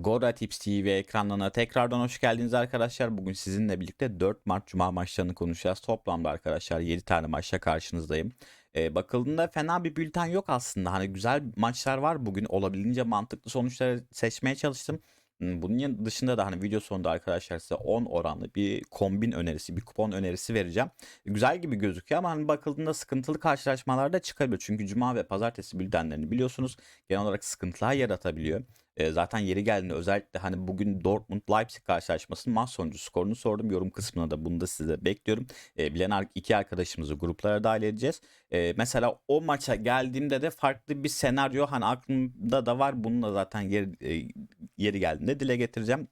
Gora Tips TV ekranlarına tekrardan hoş geldiniz arkadaşlar. Bugün sizinle birlikte 4 Mart Cuma maçlarını konuşacağız. Toplamda arkadaşlar 7 tane maçla karşınızdayım. Ee, bakıldığında fena bir bülten yok aslında. Hani güzel maçlar var bugün. Olabildiğince mantıklı sonuçları seçmeye çalıştım. Bunun dışında da hani video sonunda arkadaşlar size 10 oranlı bir kombin önerisi, bir kupon önerisi vereceğim. Güzel gibi gözüküyor ama hani bakıldığında sıkıntılı karşılaşmalar da çıkabilir. Çünkü cuma ve pazartesi bültenlerini biliyorsunuz genel olarak sıkıntılar yaratabiliyor. E, zaten yeri geldiğinde özellikle hani bugün Dortmund Leipzig karşılaşmasının maç sonucu skorunu sordum. Yorum kısmına da bunu da size bekliyorum. E, bilen iki arkadaşımızı gruplara dahil edeceğiz. E, mesela o maça geldiğimde de farklı bir senaryo hani aklımda da var. Bunu da zaten yeri, e, yeri geldiğinde dile getireceğim.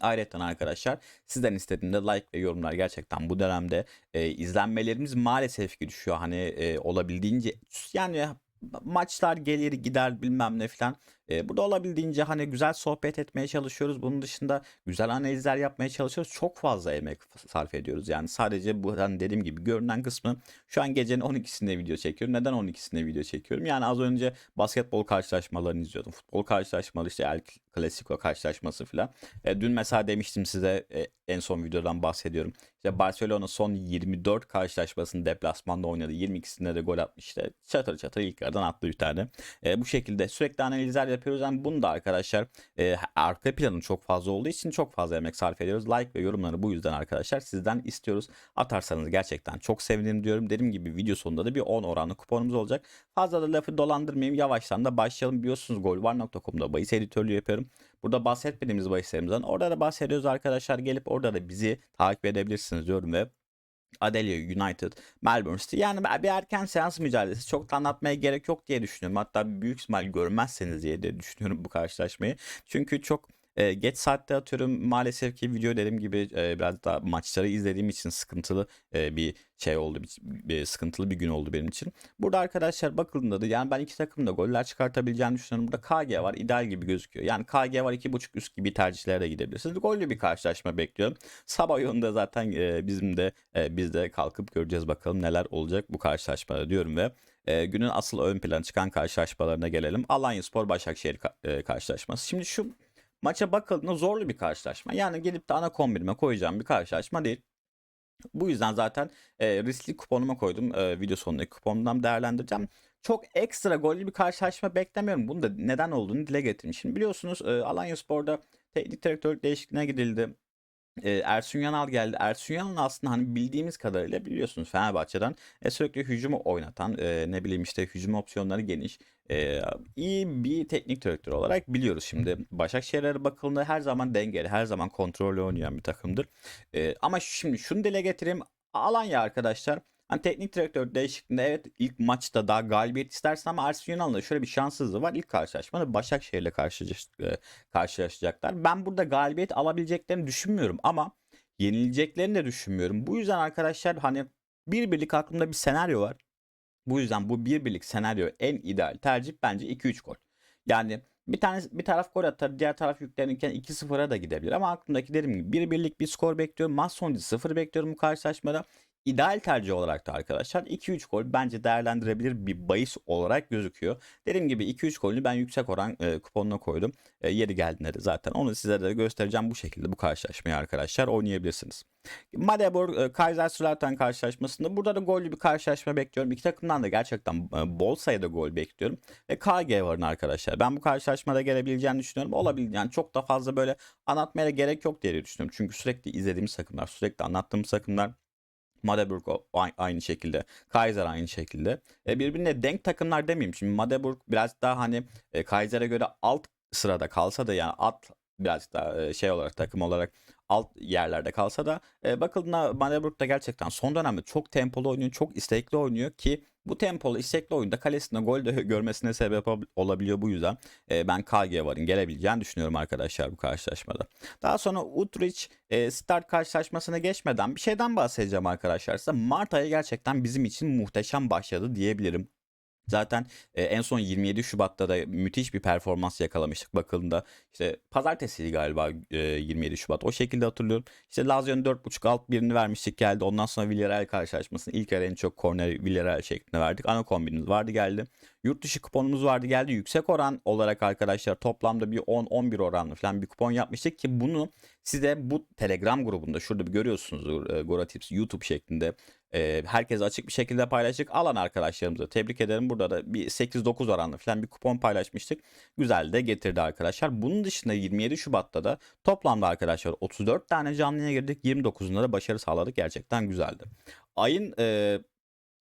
Ayrıca arkadaşlar sizden istediğimde like ve yorumlar gerçekten bu dönemde e, izlenmelerimiz maalesef ki düşüyor. Hani e, olabildiğince yani maçlar gelir gider bilmem ne filan. E, burada olabildiğince hani güzel sohbet etmeye çalışıyoruz. Bunun dışında güzel analizler yapmaya çalışıyoruz. Çok fazla emek sarf ediyoruz. Yani sadece bu hani dediğim gibi görünen kısmı şu an gecenin 12'sinde video çekiyorum. Neden 12'sinde video çekiyorum? Yani az önce basketbol karşılaşmalarını izliyordum. Futbol karşılaşmaları işte El Clasico karşılaşması filan. E, dün mesela demiştim size e, en son videodan bahsediyorum. İşte Barcelona son 24 karşılaşmasını deplasmanda oynadı. 22'sinde de gol atmıştı. Çatır çatır ilk yarıdan attı bir tane. E, bu şekilde sürekli analizler yapıyoruz. Yani bunu da arkadaşlar e, arka planı çok fazla olduğu için çok fazla emek sarf ediyoruz. Like ve yorumları bu yüzden arkadaşlar sizden istiyoruz. Atarsanız gerçekten çok sevinirim diyorum. Dediğim gibi video sonunda da bir 10 oranlı kuponumuz olacak. Fazla da lafı dolandırmayayım. Yavaştan da başlayalım. Biliyorsunuz golvar.com'da bahis editörlüğü yapıyorum. Burada bahsetmediğimiz bahislerimizden orada da bahsediyoruz arkadaşlar. Gelip orada da bizi takip edebilirsiniz diyorum ve Adelaide United, Melbourne City. Yani bir erken seans mücadelesi çok da anlatmaya gerek yok diye düşünüyorum. Hatta büyük ihtimal görmezseniz diye de düşünüyorum bu karşılaşmayı. Çünkü çok e, geç saatte atıyorum. Maalesef ki video dediğim gibi e, biraz daha maçları izlediğim için sıkıntılı e, bir şey oldu. Bir, bir sıkıntılı bir gün oldu benim için. Burada arkadaşlar bakıldığında da yani ben iki takım da goller çıkartabileceğini düşünüyorum. Burada KG var. ideal gibi gözüküyor. Yani KG var 2.5 üst gibi tercihlere de gidebilirsiniz. Gollü bir karşılaşma bekliyorum. Sabah yolunda zaten e, bizim de e, biz de kalkıp göreceğiz bakalım neler olacak bu karşılaşmada diyorum ve e, günün asıl ön plana çıkan karşılaşmalarına gelelim. Alanyaspor Başakşehir ka- e, karşılaşması. Şimdi şu maça bakıldığında zorlu bir karşılaşma. Yani gelip de ana kombinime koyacağım bir karşılaşma değil. Bu yüzden zaten e, riskli kuponuma koydum. E, video sonundaki kuponumdan değerlendireceğim. Çok ekstra gollü bir karşılaşma beklemiyorum. Bunu da neden olduğunu dile getireyim. Şimdi biliyorsunuz e, Alanyaspor'da teknik direktör değişikliğine gidildi. Ersun Yanal geldi. Ersun Yanal aslında hani bildiğimiz kadarıyla biliyorsunuz Fenerbahçe'den e, sürekli hücumu oynatan e, ne bileyim işte hücum opsiyonları geniş e, iyi bir teknik direktör olarak biliyoruz şimdi. Başakşehir'e bakıldığında her zaman dengeli, her zaman kontrollü oynayan bir takımdır. E, ama şimdi şunu dile getireyim. Alanya arkadaşlar Hani teknik direktör değişikliğinde evet ilk maçta daha galibiyet istersin ama Ersun Yanal'ın da şöyle bir şanssızlığı var. İlk karşılaşmada Başakşehir'le e, karşılaşacaklar. Ben burada galibiyet alabileceklerini düşünmüyorum ama yenileceklerini de düşünmüyorum. Bu yüzden arkadaşlar hani bir birlik aklımda bir senaryo var. Bu yüzden bu bir birlik senaryo en ideal tercih bence 2-3 gol. Yani bir tane bir taraf gol atar, diğer taraf yüklenirken 2-0'a da gidebilir ama aklımdaki dediğim gibi bir birlik bir skor bekliyorum. Maç sonucu 0 bekliyorum bu karşılaşmada. İdeal tercih olarak da arkadaşlar 2-3 gol bence değerlendirebilir bir bahis olarak gözüküyor. Dediğim gibi 2-3 golünü ben yüksek oran e, kuponuna koydum. E, yeri geldiğinde de zaten onu size de göstereceğim bu şekilde bu karşılaşmayı arkadaşlar oynayabilirsiniz. Magdeburg e, Kaiserslautern karşılaşmasında burada da gollü bir karşılaşma bekliyorum. İki takımdan da gerçekten e, bol sayıda gol bekliyorum. Ve KG varın arkadaşlar. Ben bu karşılaşmada gelebileceğini düşünüyorum. Olabildiğini yani çok da fazla böyle anlatmaya gerek yok diye düşünüyorum. Çünkü sürekli izlediğimiz takımlar, sürekli anlattığımız takımlar Magdeburg aynı şekilde. Kaiser aynı şekilde. E, birbirine denk takımlar demeyeyim. Şimdi Magdeburg biraz daha hani e, Kaiser'e göre alt sırada kalsa da yani alt biraz daha e, şey olarak takım olarak alt yerlerde kalsa da e, bakıldığında Magdeburg da gerçekten son dönemde çok tempolu oynuyor, çok istekli oynuyor ki bu tempolu istekli oyunda kalesinde gol de görmesine sebep ol- olabiliyor bu yüzden. E, ben KG varın gelebileceğini düşünüyorum arkadaşlar bu karşılaşmada. Daha sonra Utrecht e, start karşılaşmasına geçmeden bir şeyden bahsedeceğim arkadaşlar size. Mart ayı gerçekten bizim için muhteşem başladı diyebilirim. Zaten e, en son 27 Şubat'ta da müthiş bir performans yakalamıştık bakıldığında. İşte pazartesiydi galiba e, 27 Şubat. O şekilde hatırlıyorum. İşte Lazio'nun 4.5 alt birini vermiştik geldi. Ondan sonra Villarreal karşılaşmasını ilk yarı en çok korner Villarreal şeklinde verdik. Ana kombinimiz vardı geldi. Yurt dışı kuponumuz vardı geldi. Yüksek oran olarak arkadaşlar toplamda bir 10-11 oranlı falan bir kupon yapmıştık ki bunu size bu Telegram grubunda şurada bir görüyorsunuz e, Gora Tips YouTube şeklinde e, herkese açık bir şekilde paylaştık. Alan arkadaşlarımıza tebrik ederim. Burada da bir 8-9 oranlı falan bir kupon paylaşmıştık. Güzel de getirdi arkadaşlar. Bunun dışında 27 Şubat'ta da toplamda arkadaşlar 34 tane canlıya girdik. 29'unda da başarı sağladık. Gerçekten güzeldi. Ayın e,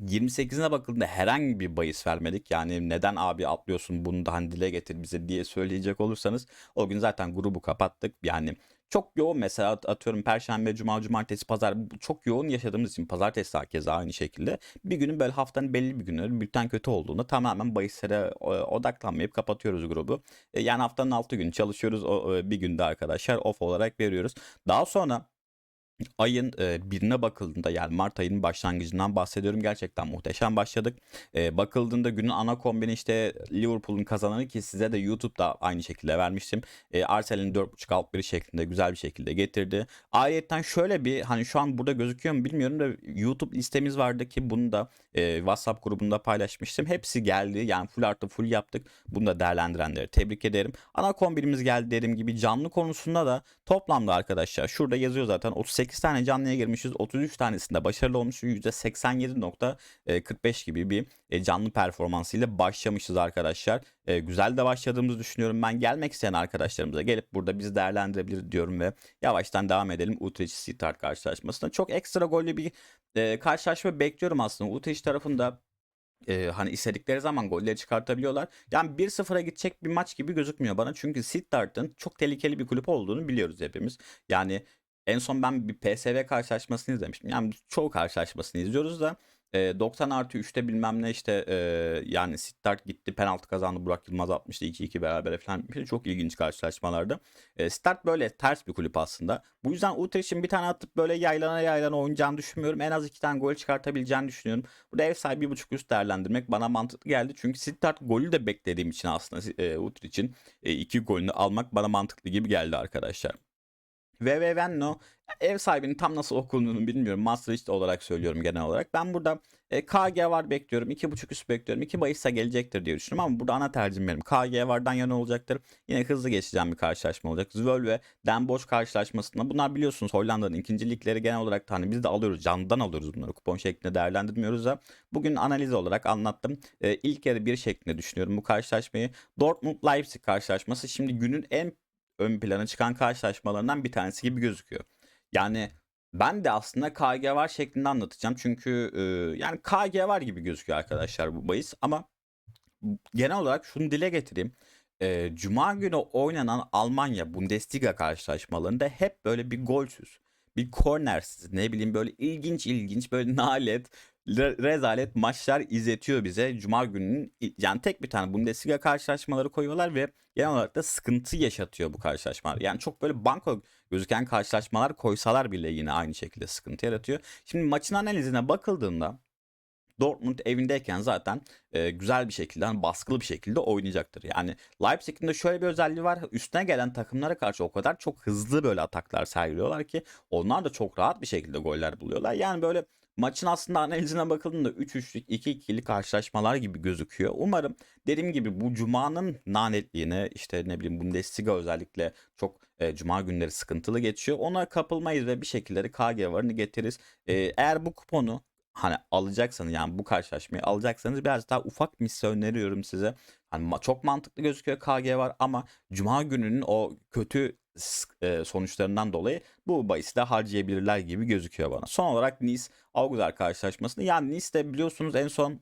28'ine bakıldığında herhangi bir bahis vermedik. Yani neden abi atlıyorsun bunu da hani dile getir bize diye söyleyecek olursanız o gün zaten grubu kapattık. Yani çok yoğun mesela atıyorum perşembe, cuma, cumartesi, pazar çok yoğun yaşadığımız için pazartesi herkese aynı şekilde bir günün böyle haftanın belli bir günleri bülten kötü olduğunda tamamen bahislere odaklanmayıp kapatıyoruz grubu. E, yani haftanın 6 günü çalışıyoruz o bir günde arkadaşlar off olarak veriyoruz. Daha sonra ayın e, birine bakıldığında yani Mart ayının başlangıcından bahsediyorum. Gerçekten muhteşem başladık. E, bakıldığında günün ana kombini işte Liverpool'un kazananı ki size de YouTube'da aynı şekilde vermiştim. E, Arsenal'in 4.5 alt biri şeklinde güzel bir şekilde getirdi. Ayrıca şöyle bir hani şu an burada gözüküyor mu bilmiyorum da YouTube listemiz vardı ki bunu da e, WhatsApp grubunda paylaşmıştım. Hepsi geldi. Yani full artı full yaptık. Bunu da değerlendirenleri tebrik ederim. Ana kombinimiz geldi dediğim gibi canlı konusunda da toplamda arkadaşlar şurada yazıyor zaten 38 tane canlıya girmişiz. 33 tanesinde başarılı olmuşuz. %87.45 gibi bir e, canlı performansıyla başlamışız arkadaşlar. E, güzel de başladığımızı düşünüyorum. Ben gelmek isteyen arkadaşlarımıza gelip burada bizi değerlendirebilir diyorum ve yavaştan devam edelim Utrecht Sittard karşılaşmasına. Çok ekstra gollü bir e, karşılaşma bekliyorum aslında. Utrecht tarafında e, hani istedikleri zaman golleri çıkartabiliyorlar. Yani 1-0'a gidecek bir maç gibi gözükmüyor bana. Çünkü Sittard'ın çok tehlikeli bir kulüp olduğunu biliyoruz hepimiz. Yani en son ben bir PSV karşılaşmasını izlemiştim. Yani çoğu karşılaşmasını izliyoruz da 90 artı 3'te bilmem ne işte e, yani Stuttgart gitti penaltı kazandı Burak Yılmaz atmıştı 2-2 beraber falan çok ilginç karşılaşmalardı. E, Stuttgart böyle ters bir kulüp aslında. Bu yüzden Utrecht'in bir tane atıp böyle yaylana yaylana oynayacağını düşünmüyorum. En az iki tane gol çıkartabileceğini düşünüyorum. Burada ev sahibi bir buçuk üst değerlendirmek bana mantıklı geldi. Çünkü Stuttgart golü de beklediğim için aslında e, Utrecht'in e, iki golünü almak bana mantıklı gibi geldi arkadaşlar. VV Venno ev sahibinin tam nasıl okunduğunu bilmiyorum. Maastricht olarak söylüyorum genel olarak. Ben burada e, KG var bekliyorum. 2.5 üst bekliyorum. 2 bahisse gelecektir diye düşünüyorum ama burada ana tercihim benim. KG vardan yana olacaktır. Yine hızlı geçeceğim bir karşılaşma olacak. Zwolle ve Den Bosch karşılaşmasında bunlar biliyorsunuz Hollanda'nın ikinci ligleri genel olarak hani biz de alıyoruz. Candan alıyoruz bunları. Kupon şeklinde değerlendirmiyoruz da. Bugün analiz olarak anlattım. E, ilk yarı bir şeklinde düşünüyorum bu karşılaşmayı. Dortmund Leipzig karşılaşması şimdi günün en ön plana çıkan karşılaşmalarından bir tanesi gibi gözüküyor. Yani ben de aslında KG var şeklinde anlatacağım. Çünkü e, yani KG var gibi gözüküyor arkadaşlar bu bahis. Ama genel olarak şunu dile getireyim. E, Cuma günü oynanan Almanya Bundesliga karşılaşmalarında hep böyle bir golsüz, bir kornersiz, ne bileyim böyle ilginç ilginç böyle nalet, rezalet maçlar izletiyor bize. Cuma gününün yani tek bir tane Bundesliga karşılaşmaları koyuyorlar ve genel olarak da sıkıntı yaşatıyor bu karşılaşmalar. Yani çok böyle banko gözüken karşılaşmalar koysalar bile yine aynı şekilde sıkıntı yaratıyor. Şimdi maçın analizine bakıldığında Dortmund evindeyken zaten e, güzel bir şekilde, hani baskılı bir şekilde oynayacaktır. Yani Leipzig'in de şöyle bir özelliği var. Üstüne gelen takımlara karşı o kadar çok hızlı böyle ataklar sergiliyorlar ki onlar da çok rahat bir şekilde goller buluyorlar. Yani böyle Maçın aslında analizine bakıldığında 3-3'lük 2-2'li karşılaşmalar gibi gözüküyor. Umarım dediğim gibi bu cumanın nanetliğine işte ne bileyim Bundesliga özellikle çok e, cuma günleri sıkıntılı geçiyor. Ona kapılmayız ve bir şekilde KG varını getiririz. E, eğer bu kuponu hani alacaksanız yani bu karşılaşmayı alacaksanız biraz daha ufak misli öneriyorum size. Hani çok mantıklı gözüküyor KG var ama cuma gününün o kötü sonuçlarından dolayı bu bahisi de harcayabilirler gibi gözüküyor bana. Son olarak Nice Augsburg karşılaşmasını yani Nice de biliyorsunuz en son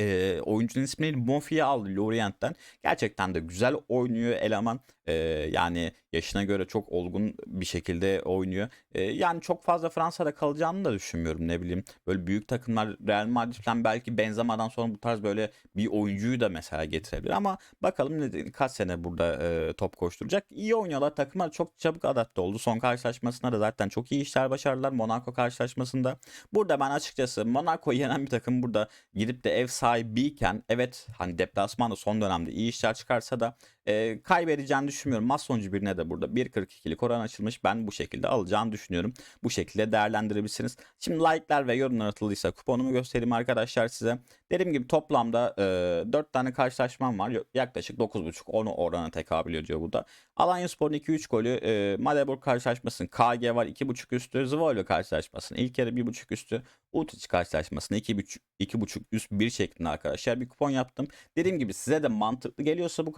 e, oyuncunun ismini Bonfi'ye aldı Lorient'ten. Gerçekten de güzel oynuyor eleman. E, yani yaşına göre çok olgun bir şekilde oynuyor. E, yani çok fazla Fransa'da kalacağını da düşünmüyorum ne bileyim. Böyle büyük takımlar Real Madrid falan belki Benzema'dan sonra bu tarz böyle bir oyuncuyu da mesela getirebilir. Ama bakalım ne, kaç sene burada e, top koşturacak. İyi oynuyorlar. Takımlar çok çabuk adapte oldu. Son karşılaşmasında da zaten çok iyi işler başardılar. Monaco karşılaşmasında. Burada ben açıkçası Monaco'yu yenen bir takım burada gidip de ev sahibi sahibiyken evet hani deplasmanda son dönemde iyi işler çıkarsa da e, kaybedeceğini düşünmüyorum. Sonucu birine de burada 1.42'lik oran açılmış. Ben bu şekilde alacağını düşünüyorum. Bu şekilde değerlendirebilirsiniz. Şimdi like'lar ve yorumlar atıldıysa kuponumu göstereyim arkadaşlar size. Dediğim gibi toplamda e, 4 tane karşılaşmam var. Yaklaşık 9.5-10 orana tekabül ediyor burada. Alanya Spor'un 2-3 golü. E, Magdeburg karşılaşmasının KG var 2.5 üstü. Zwolle karşılaşmasının ilk yarı 1.5 üstü. Utic karşılaşmasını 2.5 2.5 üst 1 şeklinde arkadaşlar bir kupon yaptım. Dediğim gibi size de mantıklı geliyorsa bu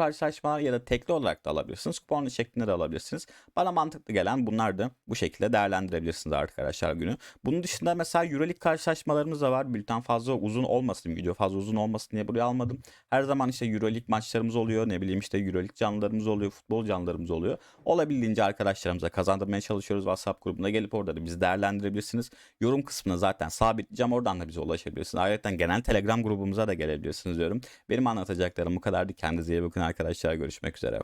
ya da tekli olarak da alabilirsiniz. Kuponlu şeklinde de alabilirsiniz. Bana mantıklı gelen bunlar da bu şekilde değerlendirebilirsiniz arkadaşlar günü. Bunun dışında mesela Euroleague karşılaşmalarımız da var. Bülten fazla uzun olmasın, video fazla uzun olmasın diye buraya almadım. Her zaman işte Euroleague maçlarımız oluyor. Ne bileyim işte Euroleague canlılarımız oluyor, futbol canlılarımız oluyor. Olabildiğince arkadaşlarımıza kazandırmaya çalışıyoruz. WhatsApp grubuna gelip orada da bizi değerlendirebilirsiniz. Yorum kısmına zaten sabitleyeceğim. Oradan da bize ulaşabilirsiniz. Ayrıca genel Telegram grubumuza da gelebilirsiniz diyorum. Benim anlatacaklarım bu kadardı. Kendinize iyi bakın arkadaşlar. Görüşmek üzere.